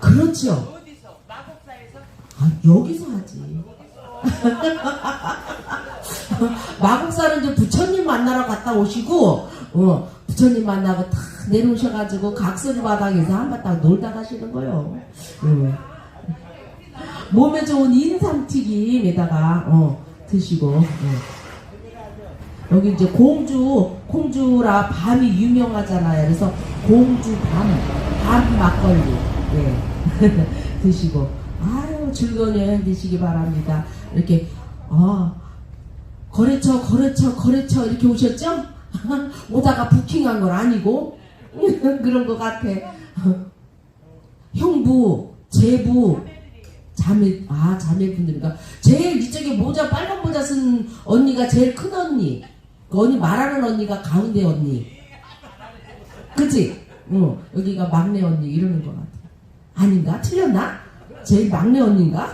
그렇죠. 어디서? 마곡사에서? 아, 여기서 하지. 마국사는 이제 부처님 만나러 갔다 오시고, 어, 부처님 만나고 탁 내려오셔가지고 각설이 바닥에서 한바딱 놀다 가시는 거요. 음. 몸에 좋은 인삼튀김에다가, 어, 드시고, 어. 여기 이제 공주, 공주라 밤이 유명하잖아요. 그래서 공주 밤, 밤 막걸리, 예. 드시고, 아유, 즐거운 여행 되시기 바랍니다. 이렇게, 아, 거래처, 거래처, 거래처 이렇게 오셨죠? 오다가 부킹한 건 아니고, 그런 것 같아. 형부, 제부, 자매, 아, 자매분들인가. 제일 이쪽에 모자, 빨간 모자 쓴 언니가 제일 큰 언니. 그 언니 말하는 언니가 가운데 언니. 그치? 응, 여기가 막내 언니 이러는 것 같아. 아닌가? 틀렸나? 제일 막내 언니인가?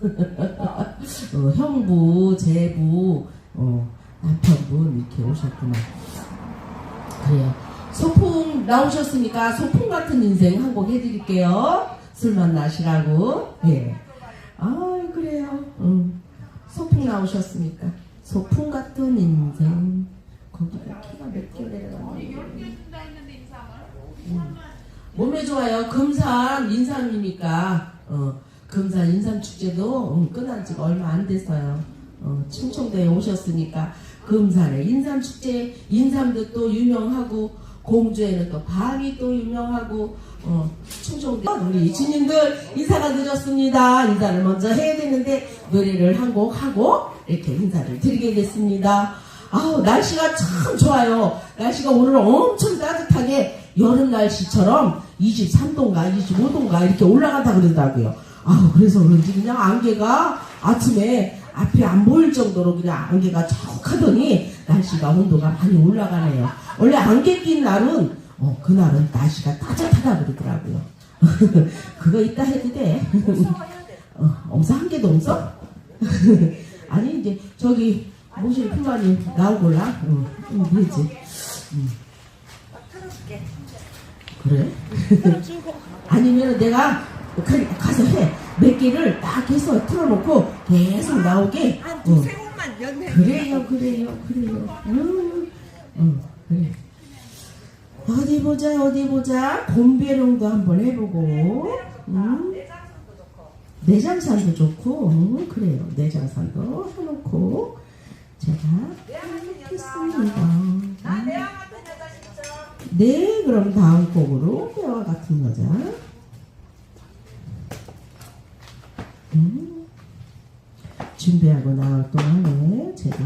어, 형부, 제부, 어, 남편분 이렇게 오셨구나. 그래요. 소풍 나오셨으니까 소풍 같은 인생 한 곡 해드릴게요. 술만 나시라고. 예. 아 그래요. 음. 소풍 나오셨으니까 소풍 같은 인생. 거기가 키가 몇 킬로 내려가는 준다 했는데 인상을. 몸에 좋아요. 금산 인삼이니까 어, 금산 인삼 축제도 음, 끝난 지가 얼마 안 됐어요. 어, 충청도에 오셨으니까 금산에 인삼 축제 인삼도 또 유명하고 공주에는 또 밤이 또 유명하고 어, 충청도 우리 이친님들 인사가 늦었습니다. 인사를 먼저 해야 되는데 노래를 한 곡 하고 이렇게 인사를 드리겠습니다. 아우 날씨가 참 좋아요. 날씨가 오늘 엄청 따뜻하게 여름 날씨처럼 23도인가 25도인가 이렇게 올라간다 그러더라고요. 아우 그래서 그런지 그냥 안개가 아침에 앞이 안 보일 정도로 그냥 안개가 척하더니 날씨가 온도가 많이 올라가네요. 원래 안개 낀 날은 어 그날은 날씨가 따뜻하다 그러더라고요. 그거 이따 해도 돼. 어, 엄서 한 개도 없어? 아니 이제 저기 모실 필요하니 나오골라. 응, 응, 되지. 응. 그래? 아니면 내가 가- 가서 해. 몇 개를 딱 해서 틀어놓고 계속 나오게. 곡만 연해. 그래요, 그래요, 그래요. 응, 응, 그래. 어디 보자, 어디 보자. 곰배롱도 한번 해보고. 응. 내장산도 좋고, 응, 그래요. 내장산도 해놓고. 제가 해놓겠습니다. 진짜. 네, 그럼 다음 곡으로 배와 같은 여자. 음, 준비하고 나올 동안에 제가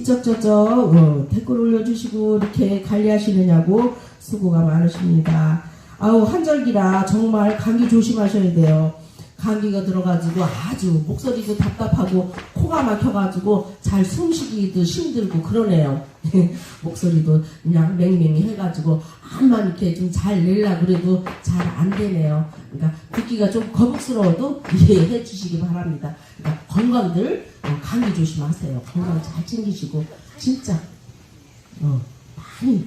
이쪽 저쪽 어, 댓글 올려주시고 이렇게 관리하시느냐고 수고가 많으십니다. 아우 한절기라 정말 감기 조심하셔야 돼요. 감기가 들어가지고 아주 목소리도 답답하고 코가 막혀가지고 잘 숨쉬기도 힘들고 그러네요. 목소리도 그냥 맹맹이 해가지고 암만 이렇게 좀잘 내려 그래도 잘 안 되네요. 그러니까 듣기가 좀 거북스러워도 이해해 주시기 바랍니다. 그러니까 건강들 어, 감기 조심하세요. 건강 잘 챙기시고 진짜 어, 많이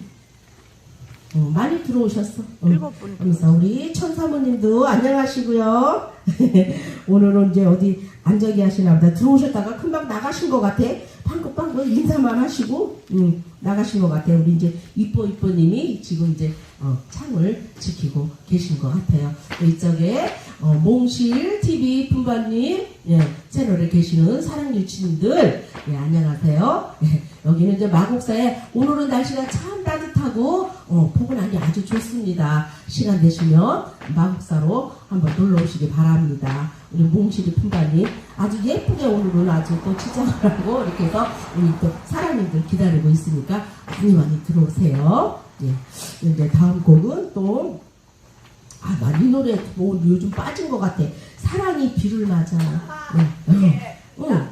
어, 많이 들어오셨어. 어. 일곱 분. 그래서 우리 천사모님도 안녕하시고요. 오늘은 이제 어디 안저기 하시나 보다. 들어오셨다가 금방 나가신 것 같아. 방긋방긋 인사만 하시고 음, 나가신 것 같아요. 우리 이제 이뻐 이뻐님이 지금 이제 어, 창을 지키고 계신 것 같아요. 또 이쪽에 어, 몽실 TV 분반님 예, 채널에 계시는 사랑 유치님들 예, 안녕하세요. 예, 여기는 이제 마곡사에 오늘은 날씨가 참 따뜻하고 어, 포근하니 아주 좋습니다. 시간 되시면 마곡사로 한번 놀러 오시기 바랍니다. 우리 몽실이 품바님 아주 예쁘게 오늘은 아주 또 치장을 하고 이렇게 해서 우리 또 사랑님들 기다리고 있으니까 많이 많이 들어오세요. 예. 이제 다음 곡은 또 아, 나 이 노래 뭐 요즘 빠진 것 같아. 사랑이 비를 맞아. 아, 네.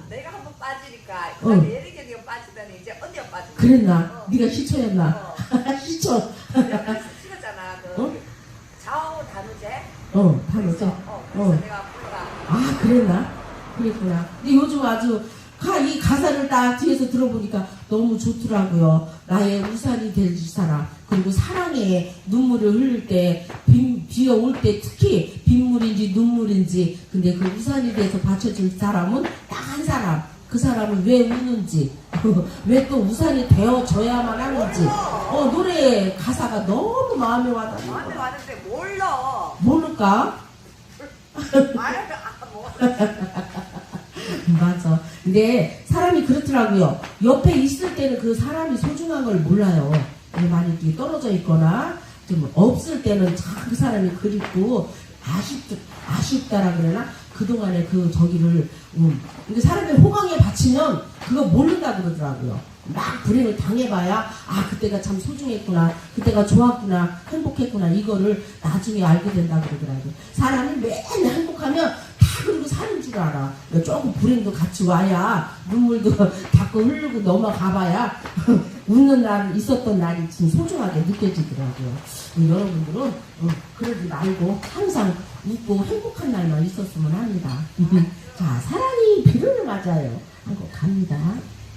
내가 한번 빠지니까 응. 그다음에 예리경이 빠지더니 이제 언니가 빠지고 그랬나? 어. 네가 시초였나? 어. 시초. 내가 찍었잖아 그 어? 좌우 단우제 어, 다르죠. 어, 그래서 어. 내가 아, 그랬나? 그랬구나. 근데 요즘 아주 가, 이 가사를 딱 뒤에서 들어보니까 너무 좋더라고요. 나의 우산이 될 사람. 그리고 사랑에 눈물을 흘릴 때, 비, 비가 올때 특히 빗물인지 눈물인지, 근데 그 우산이 돼서 받쳐줄 사람은 딱 한 사람. 그 사람은 왜 우는지, 왜 또 우산이 되어줘야만 하는지. 어, 노래 가사가 너무 마음에 와닿는 거 왔는데 몰라 모를까? 아 몰라 맞아. 근데 사람이 그렇더라고요. 옆에 있을 때는 그 사람이 소중한 걸 몰라요. 많이 떨어져 있거나 좀 없을 때는 참 그 사람이 그립고 아쉽 아쉽다라 그러나 그동안에 그 저기를 음. 근데 사람이 호강에 바치면 그거 모른다 그러더라고요. 막 불행을 당해봐야 아 그때가 참 소중했구나 그때가 좋았구나 행복했구나 이거를 나중에 알게 된다 그러더라고요. 사람이 맨날 행복하면 다 그리고 사는 줄 알아. 조금 불행도 같이 와야 눈물도 닦고 흐르고 넘어가봐야 웃는 날 있었던 날이 좀 소중하게 느껴지더라고요. 음, 여러분들은 음, 그러지 말고 항상 웃고 행복한 날만 있었으면 합니다. 자 사랑이 비를 맞아요. 하고 갑니다.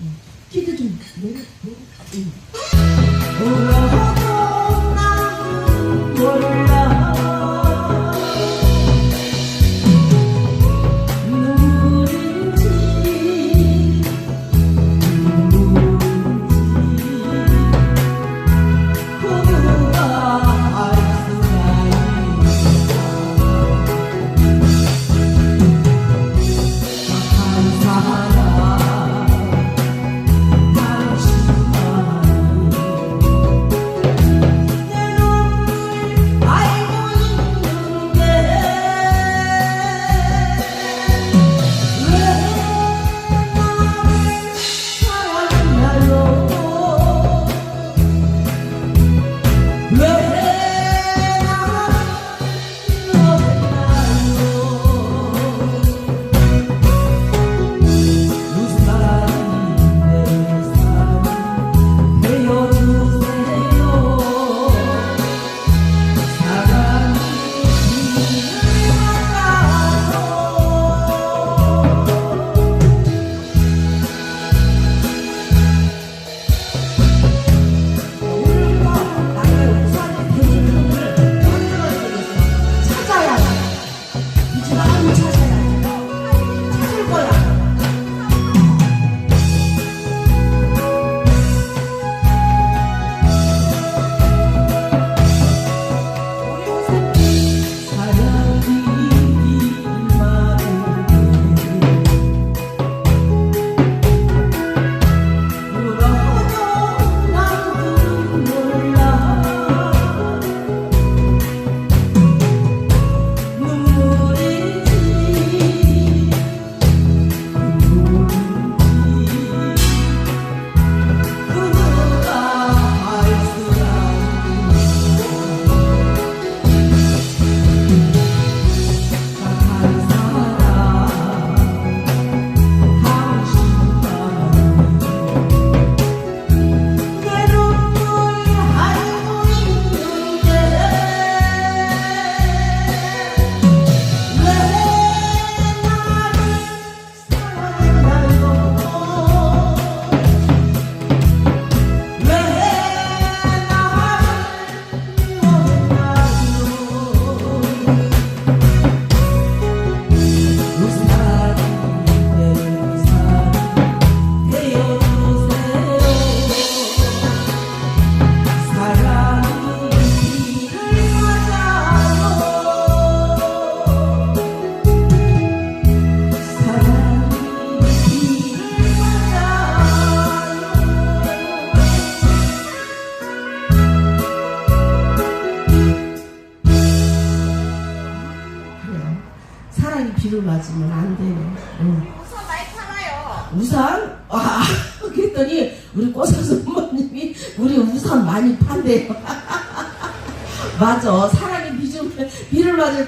음, 키도 좀 내려. 음. 나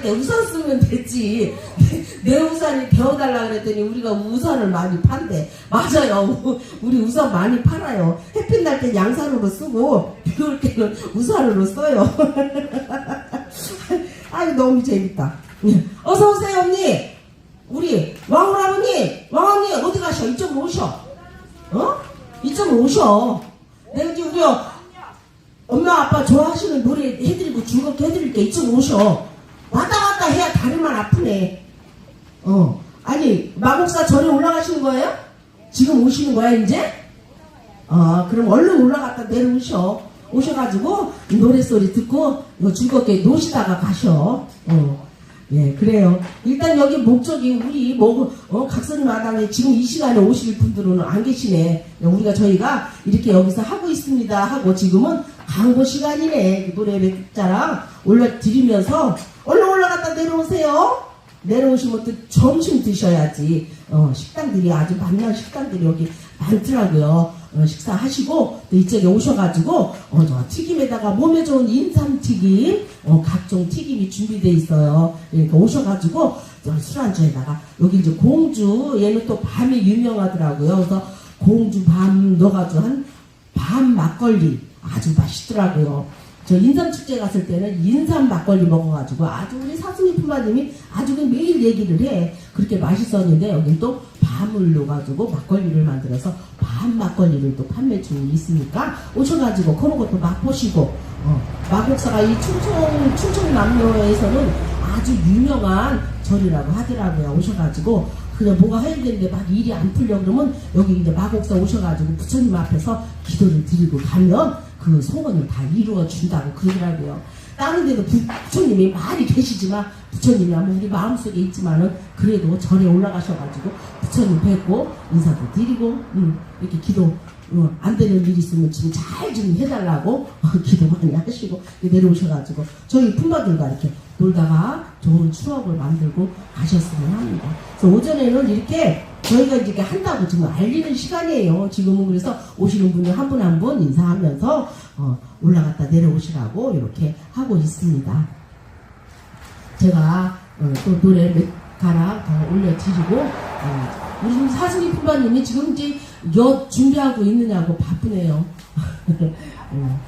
때 우산 쓰면 됐지. 내, 내 우산이 되어달라 그랬더니 우리가 우산을 많이 판대. 맞아요. 우- 우리 우산 많이 팔아요. 햇빛 날땐 양산으로 쓰고, 비 올 때는 우산으로 써요. 아이, 너무 재밌다. 어서 오세요, 언니. 우리 왕오라버니, 왕 언니 어디 가셔? 이쪽으로 오셔. 어? 이쪽으로 오셔. 내가 이제 우리 엄마 아빠 좋아하시는 노래 해드리고 즐겁게 해드릴게 이쪽으로 오셔. 왔다 갔다 해야 다리만 아프네. 어. 아니 마곡사 절에 올라가시는 거예요? 지금 오시는 거야 이제? 어 그럼 얼른 올라갔다 내려오셔. 오셔가지고 노래소리 듣고 즐겁게 노시다가 가셔. 어. 예, 그래요. 일단 여기 목적이 우리 뭐, 어, 각선이 마당에 지금 이 시간에 오실 분들은 안 계시네. 우리가 저희가 이렇게 여기서 하고 있습니다 하고 지금은 광고 시간이네. 노래 맥자랑 올려드리면서 얼른 올라갔다 내려오세요. 내려오시면 또 점심 드셔야지. 어, 식당들이 아주 만난 식당들이 여기 많더라고요. 어, 식사하시고 또 이쪽에 오셔가지고 어, 저 튀김에다가 몸에 좋은 인삼 튀김, 어, 각종 튀김이 준비돼 있어요. 그러니까 오셔가지고 저 술안주에다가 여기 이제 공주 얘는 또 밤이 유명하더라고요. 그래서 공주 밤 넣어가지고 한 밤 막걸리 아주 맛있더라고요. 저 인삼 축제 갔을 때는 인삼 막걸리 먹어가지고 아주 우리 사슴이 품바님이 아주 그 매일 얘기를 해. 그렇게 맛있었는데 여긴 또 밤을 넣어가지고 막걸리를 만들어서 밤 막걸리를 또 판매 중이 있으니까 오셔가지고 그런 것도 맛보시고 어, 마곡사가 이 충청 충청남도에서는 아주 유명한 절이라고 하더라고요. 오셔가지고 그냥 뭐가 해야 되는데 막 일이 안 풀려 그러면 여기 이제 마곡사 오셔가지고 부처님 앞에서 기도를 드리고 가면 그 소원을 다 이루어 준다고 그러더라고요. 다른 데도 부, 부처님이 많이 계시지만 부처님이 아마 우리 마음속에 있지만은 그래도 절에 올라가셔가지고 부처님 뵙고 인사도 드리고 음, 이렇게 기도 어, 안 되는 일 있으면 지금 잘 좀 해달라고 어, 기도 많이 하시고 내려오셔가지고 저희 품바들과 이렇게 놀다가 좋은 추억을 만들고 가셨으면 합니다. 그래서 오전에는 이렇게 저희가 이렇게 한다고 지금 알리는 시간이에요. 지금은 그래서 오시는 분들 한 분 한 분 인사하면서 어, 올라갔다 내려오시라고 이렇게 하고 있습니다. 제가 어, 또 노래 몇 가락 더 올려드리고 어, 우리 사슴이 품바님이 지금 이제 엿 준비하고 있느냐고 바쁘네요. 어,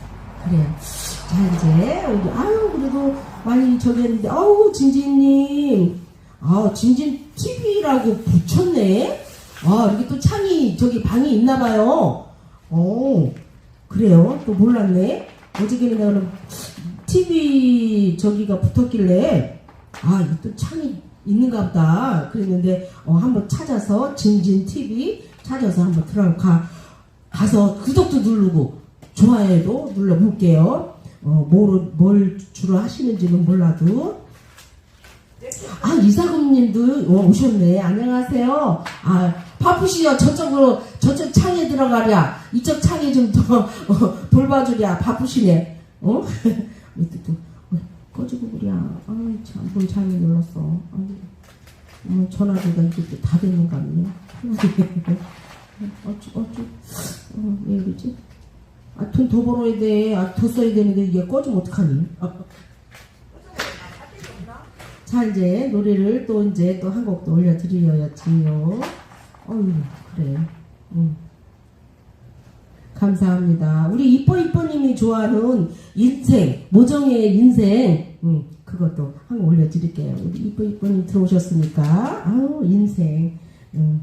그래요. 자 이제 아유 그래도 많이 저기 했는데 아우 진진님 아 진진 TV라고 붙였네. 아 이게 또 창이 저기 방이 있나 봐요. 어 그래요. 또 몰랐네. 어저께는 내가 TV 저기가 붙었길래 아 이게 또 창이 있는가 보다 그랬는데 어, 한번 찾아서 진진 TV 찾아서 한번 들어가 가서 구독도 누르고 좋아요도 눌러볼게요. 어, 뭘, 뭘 주로 하시는지는 몰라도 아 이사금님도 어, 오셨네. 안녕하세요. 아 바쁘시죠? 저쪽으로 저쪽 창에 들어가랴. 이쪽 창에 좀 더 어, 돌봐주랴. 바쁘시네. 어? 밑에 또 어, 꺼지고 그랴. 아참 뭘 잘못 눌렀어. 아유, 어머 전화기가 또다 됐는가 보네. 어쭈 어쭈 어, 왜 이러지? 아 돈 더 벌어야 돼. 아 더 써야 되는데 이게 꺼지면 어떡하니? 자 이제 노래를 또 이제 또 한곡더 올려드려야지요. 어유 그래. 응. 감사합니다. 우리 이뻐 이뻐님이 좋아하는 인생 모정의 인생 응, 그것도 한 곡 올려드릴게요. 우리 이뻐 이뻐님 들어오셨으니까 아우 인생. 응.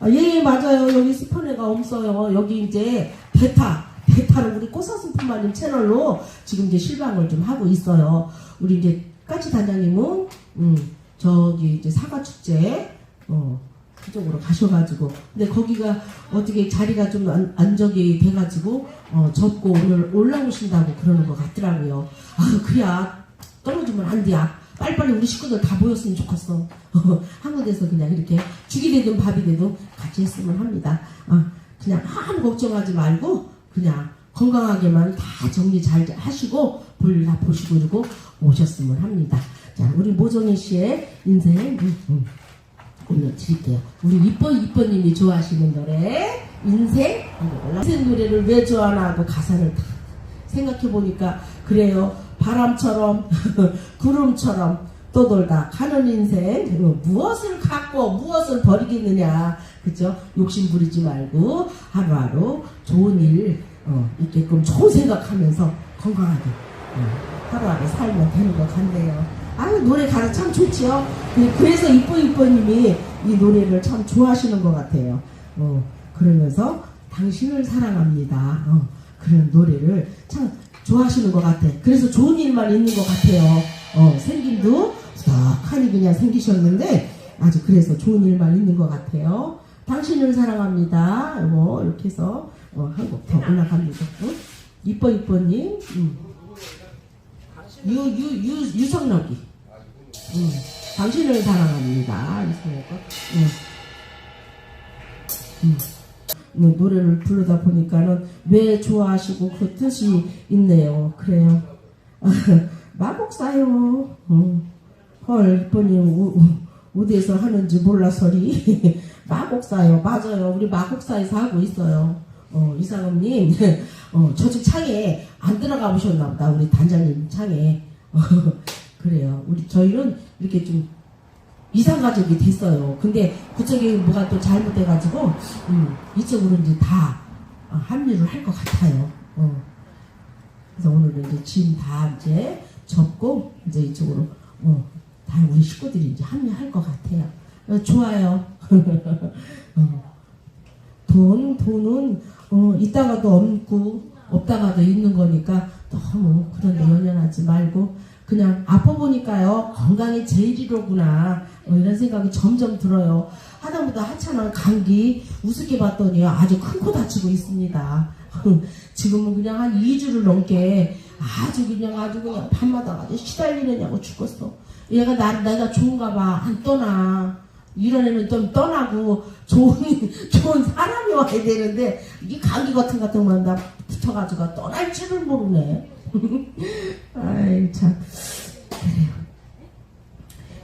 아, 예, 예, 맞아요. 여기 스펀해가 없어요. 여기 이제 베타, 베타를 우리 꽃사슴 품마님 채널로 지금 이제 실방을 좀 하고 있어요. 우리 이제 까치 단장님은, 음, 저기 이제 사과 축제, 어, 그쪽으로 가셔가지고. 근데 거기가 어떻게 자리가 좀 안, 안정이 돼가지고, 어, 접고 오늘 올라오신다고 그러는 것 같더라고요. 아, 그야, 떨어지면 안 돼야. 빨리빨리 우리 식구들 다 모였으면 좋겠어. 한 곳에서 그냥 이렇게 죽이 되든 밥이 되든 같이 했으면 합니다. 어, 그냥 아무 걱정하지 말고 그냥 건강하게만 다 정리 잘 하시고 볼일 다 보시고 그리고 오셨으면 합니다. 자, 우리 모정희 씨의 인생 음, 음, 올려드릴게요. 우리 이뻐 이뻐님이 좋아하시는 노래 인생 인생 노래를 왜 좋아하나 하고 가사를 다 생각해 보니까 그래요. 바람처럼 구름처럼 떠돌다 가는 인생 어, 무엇을 갖고 무엇을 버리겠느냐 그죠? 욕심 부리지 말고 하루하루 좋은 일 어, 있게끔 좋은 생각하면서 건강하게 어, 하루하루 살면 되는 것 같네요. 아유 노래 가사 참 좋지요. 그- 그래서 이뻐 이뻐님이 이 노래를 참 좋아하시는 것 같아요. 어, 그러면서 당신을 사랑합니다. 어, 그런 노래를 참 좋아하시는 것 같아. 그래서 좋은 일만 있는 것 같아요. 어, 생김도 수덕하니 그냥 생기셨는데 아주 그래서 좋은 일만 있는 것 같아요. 당신을 사랑합니다. 뭐 이렇게 해서 어, 한곡더 올라갑니다. 어? 이뻐 이뻐님, 음. 유, 유, 유, 유성록이. 음. 당신을 사랑합니다. 유성록 거. 음. 음. 뭐 노래를 부르다 보니까는 왜 좋아하시고 그 뜻이 있네요. 그래요. 마곡사요. 음. 헐, 우- 어디에서 하는지 몰라서리. 마곡사요. 맞아요. 우리 마곡사에서 하고 있어요. 어, 이상은님, 어, 저쪽 창에 안 들어가 보셨나 보다. 우리 단장님 창에. 어, 그래요. 우리, 저희는 이렇게 좀 이상 가족이 됐어요. 근데 그쪽에 뭐가 또 잘못돼가지고, 음, 이쪽으로 이제 다 어, 합류를 할 것 같아요. 어. 그래서 오늘은 이제 짐 다 이제 접고, 이제 이쪽으로, 어, 다 우리 식구들이 이제 합류할 것 같아요. 어, 좋아요. 어. 돈, 돈은, 어, 있다가도 없고, 없다가도 있는 거니까 너무 그런 데 연연하지 말고, 그냥 아파 보니까요, 건강이 제일이로구나. 어, 이런 생각이 점점 들어요. 하다보다 하찮은 감기 우습게 봤더니 아주 큰 코 다치고 있습니다. 지금은 그냥 한 2주를 넘게 아주 그냥 아주 그냥 밤마다 아주 시달리느냐고 죽었어. 얘가 나, 내가 좋은가 봐. 안 떠나. 이런 애는 좀 떠나고 좋은, 좋은 사람이 와야 되는데 이 감기 같은 같은 거만 다 붙어가지고 떠날 줄을 모르네. 아이, 참. 그래요.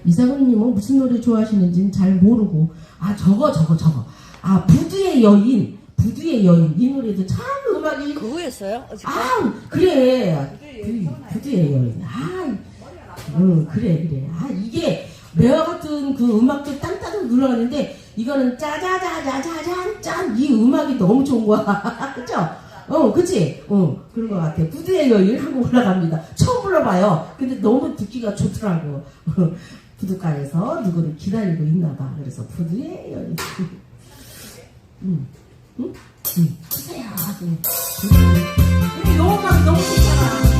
이사장님은 무슨 노래 좋아하시는지는 잘 모르고 아 저거 저거 저거 아 부두의 여인 부두의 여인 이 노래도 참 음악이 그거였어요? 아 그래 그, 부두의 여인 아 응 그래 그래 아 이게 매화 같은 그 음악도 딴딴 눌러가는데 이거는 짜자자자자잔 짠이 음악이 너무 좋은 거야 그죠? 어, 그치? 어, 그런 것 같아. 부두의 여인 한곡 올라갑니다. 처음 불러봐요. 근데 너무 듣기가 좋더라고. 부두가에서 누구를 기다리고 있나 봐. 그래서 부두의 여인. 응, 응, 응. 크세요. 응. 우리 너무 막 너무 좋잖아.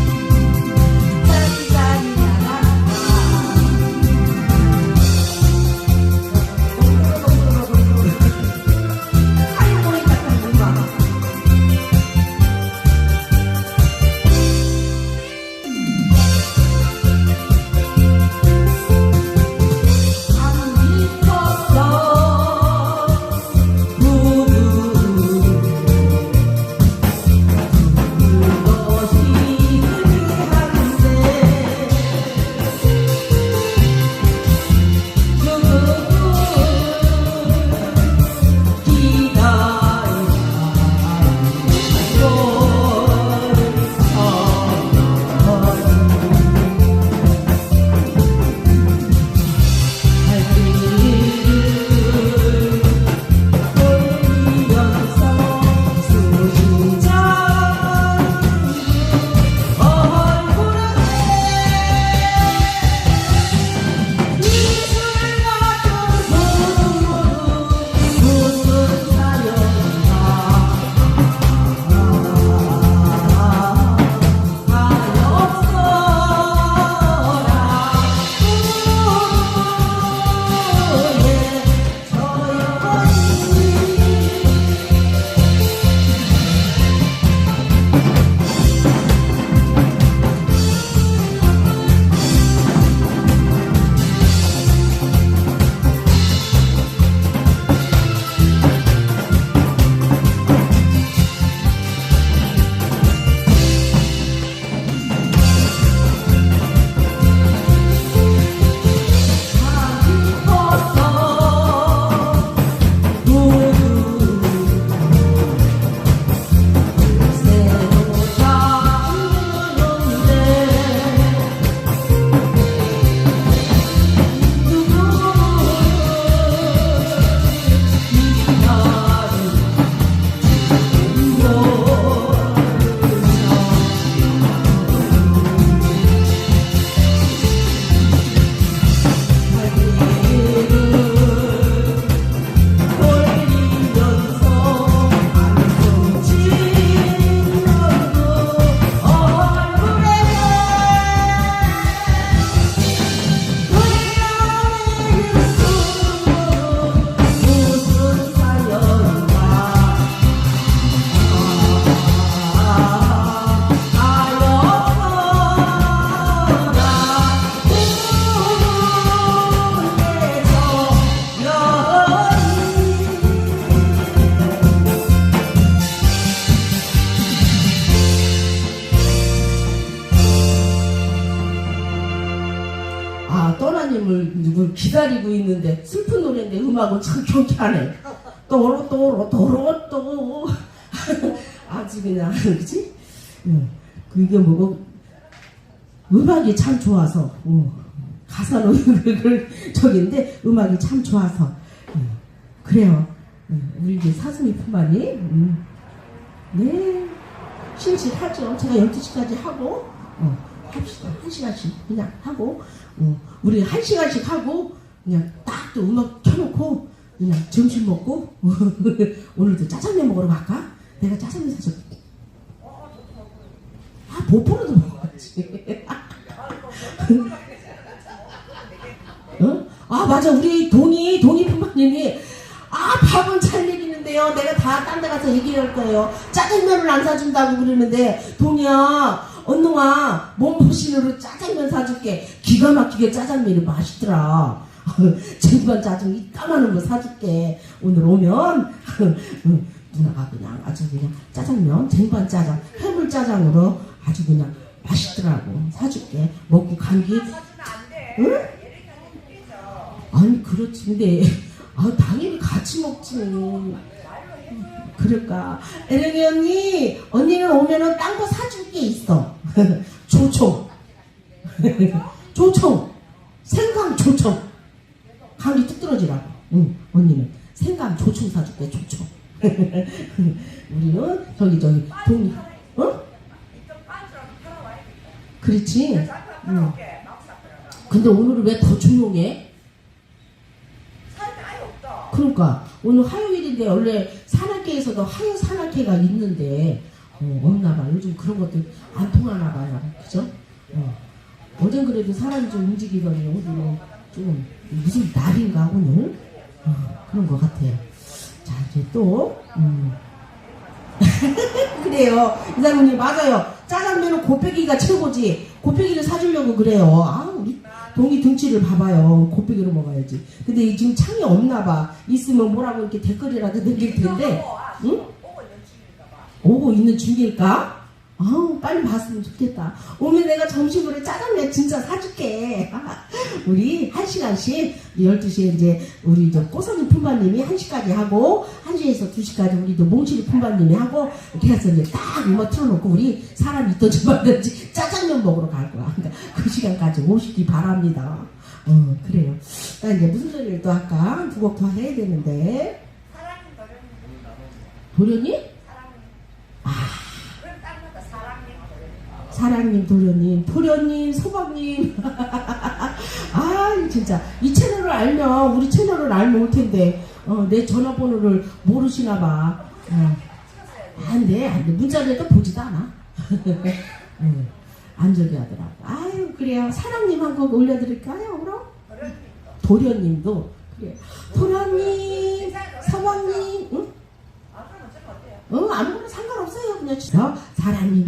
참 경쾌하네. 또로 또로 또로 또 아주 그냥 그지? 응. 그게 뭐고 음악이 참 좋아서 응. 가사는 그 저긴데 음악이 참 좋아서 응. 그래요. 응. 우리 이제 사슴이 품바니 응. 네 실실하죠. 제가 12시까지 하고 어, 합시다. 한 시간씩 그냥 하고 어, 우리 한 시간씩 하고 그냥 딱 또 음악 켜놓고 그냥 점심 먹고 오늘도 짜장면 먹으러 갈까? 내가 짜장면 사줄게. 아 보포로도 먹어야지. 어? 아 맞아 우리 동이 동이 품바님이 아 밥은 잘 먹이는데요 내가 다 딴 데 가서 얘기할 거예요 짜장면을 안 사준다고 그러는데 동이야 언능아 몸보신으로 짜장면 사줄게 기가 막히게 짜장면이 맛있더라 쟁반 짜장 이따만한 거 사줄게. 오늘 오면 응, 누나가 그냥 아주 그냥 짜장면 쟁반 짜장 해물 짜장으로 아주 그냥 맛있더라고. 사줄게. 먹고 감기. 돼. 응? 아니 그렇지. 근데 아 당연히 같이 먹지 그럴까? 에랭이 언니 언니는 오면은 딴 거 사줄 게 있어. 조총. 조총? 생강 조 총 감기 뚝 떨어지라고 응 언니는 생강 조총 사줄게 조총 우리는 저기 저기 동 어? 그렇지 팔아가. 근데 오늘은 왜 더 조용해? 그러니까 오늘 화요일인데 원래 산악회에서도 화요 산악회가 있는데 어, 없나 봐. 요즘 그런 것들 안 통하나 봐요. 그죠? 어. 어젠 그래도 사람이 좀 움직이더니 오늘은 좀 무슨 날인가 오늘? 어, 그런 것 같아요. 자 이제 또 음. 그래요. 이사장님 맞아요. 짜장면은 곱빼기가 최고지. 곱빼기를 사주려고 그래요. 아 우리 동이 등치를 봐봐요. 곱빼기로 먹어야지. 근데 이 지금 창이 없나 봐. 있으면 뭐라고 이렇게 댓글이라도 남길 텐데 응? 오고 있는 중일까? 아우 빨리 봤으면 좋겠다. 오면 내가 점심으로 짜장면 진짜 사줄게. 우리 한 시간씩 12시에 이제 우리 저 꼬선이 품바님이 1시까지 하고 1시에서 2시까지 우리 또 몽실이 품바님이 하고 이렇게 해서 이제 딱 음악 틀어놓고 우리 사람 있든지 말든지 짜장면 먹으러 갈 거야. 그러니까 그 시간까지 오시기 바랍니다. 어 그래요. 나 이제 무슨 소리를 또 할까? 두 곡 더 해야 되는데? 사랑님. 아 그럼 딱 맞다. 사랑님 노래. 사랑님, 도련님, 도련님, 소방님. 아, 진짜. 이 채널을 알면, 우리 채널을 알면 올 텐데, 어, 내 전화번호를 모르시나 봐. 어. 안 돼, 안 돼. 문자를 또 보지도 않아. 응. 안 저기 하더라고. 아유, 그래요. 사랑님 한 곡 올려드릴까요, 그럼? 도련님도. 그래. 도련님, 서방님, 응? 어, 아무거나 상관없어요. 그냥 주세요. 사랑님.